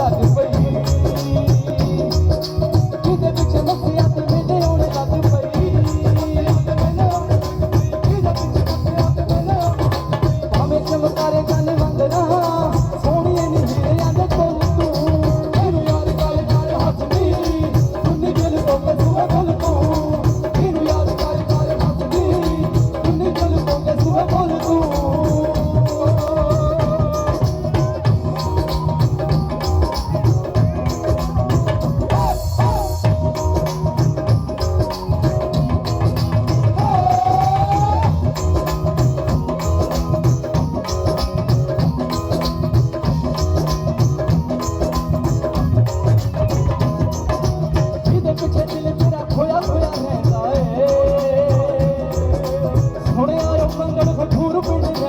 that is where ಕಡಗ ದೂರು ಬಿಡಿ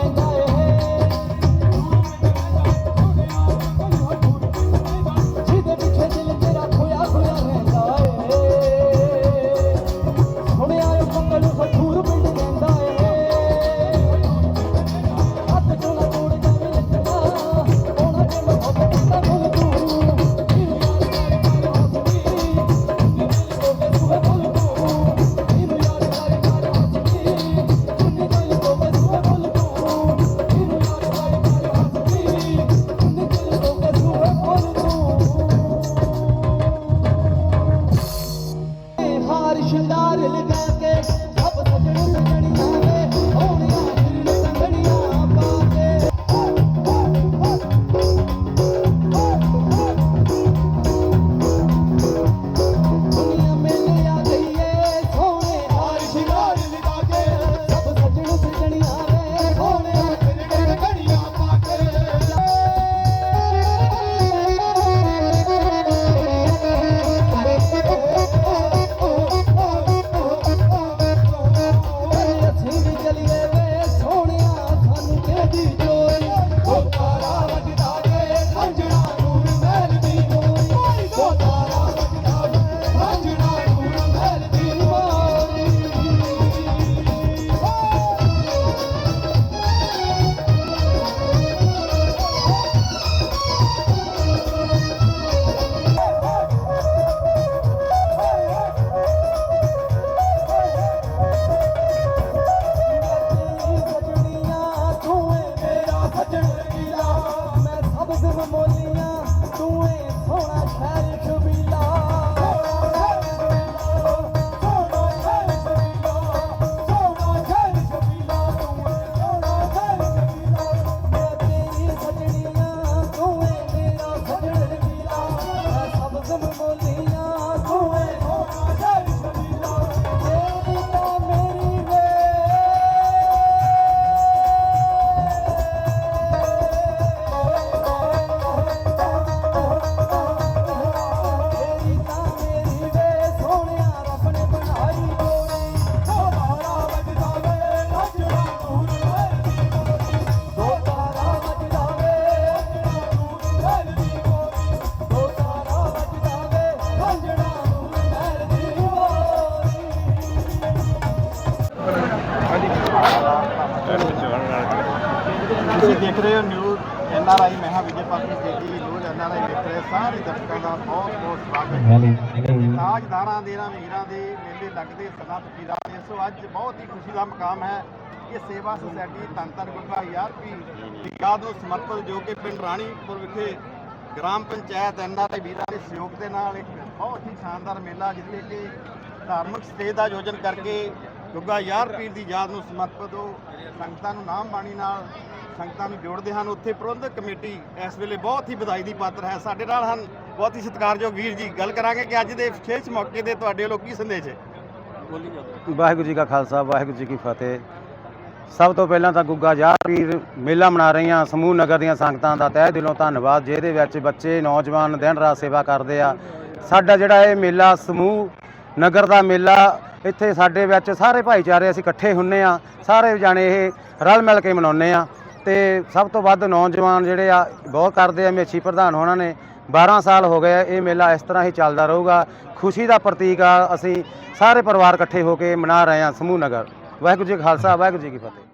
ਤੁਸੀਂ ਦੇਖ ਰਹੇ ਹੋ ਨਿਊਜ਼ ਐਨ ਆਰ ਆਈ ਮਹਾ ਵਿਜੇ ਪਾਤਰੀ ਜੀ ਨਿਊਜ਼ ਐਨ ਆਰ ਆਈ ਦੇਖ ਰਹੇ ਸਾਰੇ ਦਰਸ਼ਕਾਂ ਦਾ ਬਹੁਤ ਬਹੁਤ ਸਵਾਗਤ ਹੈ। ਤਾਜਦਾਰਾਂ ਦੇ ਵੀਰਾਂ ਦੇ ਮੇਲੇ ਲੱਗਦੇ ਸਦਾ ਫਕੀਰਾਂ ਦੇ ਸੋ ਅੱਜ ਬਹੁਤ ਹੀ ਖੁਸ਼ੀ ਦਾ ਮਕਾਮ ਹੈ ਕਿ ਸੇਵਾ ਸੁਸਾਇਟੀ ਧੰਨ ਗੁਰਗਾ ਯਾਰਪੀ ਦੀ ਯਾਦ ਨੂੰ ਸਮਰਪਿਤ ਜੋ ਕਿ ਪਿੰਡ ਰਾਣੀਪੁਰ ਵਿਖੇ ਗ੍ਰਾਮ ਪੰਚਾਇਤ ਐਨ ਆਰ ਆਈ ਵੀਰਾਂ ਦੇ ਸਹਿਯੋਗ ਦੇ ਨਾਲ ਇੱਕ ਬਹੁਤ ਹੀ ਸ਼ਾਨਦਾਰ ਮੇਲਾ ਜਿੱਥੇ ਕਿ ਧਾਰਮਿਕ ਸਟੇਜ ਦਾ ਆਯੋਜਨ ਕਰਕੇ ਗੁੱਗਾ ਯਾਰ ਪੀਰ ਦੀ ਯਾਦ ਨੂੰ ਸਮਰਪਿਤ ਉਹ ਸੰਗਤਾਂ ਨੂੰ ਨਾਮ ਬਾਣੀ ਨਾਲ ਸੰਗਤਾਂ ਨੂੰ ਜੋੜਦੇ ਹਨ। ਉੱਥੇ ਪ੍ਰਬੰਧਕ ਕਮੇਟੀ ਇਸ ਵੇਲੇ ਬਹੁਤ ਹੀ ਵਧਾਈ ਦੀ ਪਾਤਰ ਹੈ। ਸਾਡੇ ਨਾਲ ਹਨ ਬਹੁਤ ਹੀ ਸਤਿਕਾਰਯੋਗ ਵੀਰ ਜੀ। ਗੱਲ ਕਰਾਂਗੇ ਕਿ ਅੱਜ ਦੇ ਵਿਸ਼ੇਸ਼ ਮੌਕੇ ਤੇ ਤੁਹਾਡੇ ਵੱਲੋਂ ਕੀ ਸੰਦੇਸ਼ ਹੈ? ਵਾਹਿਗੁਰੂ ਜੀ ਕਾ ਖਾਲਸਾ ਵਾਹਿਗੁਰੂ ਜੀ ਕੀ ਫਤਿਹ। ਸਭ ਤੋਂ ਪਹਿਲਾਂ ਤਾਂ ਗੁੱਗਾ ਯਾਰ ਪੀਰ ਮੇਲਾ ਮਨਾ ਰਹੀਆਂ ਸਮੂਹ ਨਗਰ ਦੀਆਂ ਸੰਗਤਾਂ ਦਾ ਤਹਿ ਦਿਲੋਂ ਧੰਨਵਾਦ ਜਿਹਦੇ ਵਿੱਚ ਬੱਚੇ ਨੌਜਵਾਨ ਦਿਨ ਰਾਤ ਸੇਵਾ ਕਰਦੇ ਆ। ਸਾਡਾ ਜਿਹੜਾ ਇਹ ਮੇਲਾ ਸਮੂਹ ਨਗਰ ਦਾ ਮੇਲਾ ਇੱਥੇ ਸਾਡੇ ਵਿੱਚ ਸਾਰੇ ਭਾਈਚਾਰੇ ਅਸੀਂ ਇਕੱਠੇ ਹੁੰਨੇ ਆ। ਸਾਰੇ ਜਾਣੇ ਇਹ ਰਲ ਮਿਲ ਕੇ ਮਨਾਉਂਦੇ ਆ। ਤੇ ਸਭ ਤੋਂ ਵੱਧ ਨੌਜਵਾਨ ਜਿਹੜੇ ਆ, ਬਹੁਤ ਕਰਦੇ ਆ ਮੇਛੀ ਪ੍ਰਧਾਨ ਉਹਨਾਂ ਨੇ। 12 ਸਾਲ ਹੋ ਗਏ ਇਹ ਮੇਲਾ ਇਸ ਤਰ੍ਹਾਂ ਹੀ ਚੱਲਦਾ ਰਹੂਗਾ। ਖੁਸ਼ੀ ਦਾ ਪ੍ਰਤੀਕ ਆ, ਅਸੀਂ ਸਾਰੇ ਪਰਿਵਾਰ ਇਕੱਠੇ ਹੋ ਕੇ ਮਨਾ ਰਹੇ ਆ ਸਮੂਹ ਨਗਰ। ਵਾਹਿਗੁਰੂ ਜੀ ਖਾਲਸਾ, ਵਾਹਿਗੁਰੂ ਜੀ ਕੀ ਫਤਿਹ।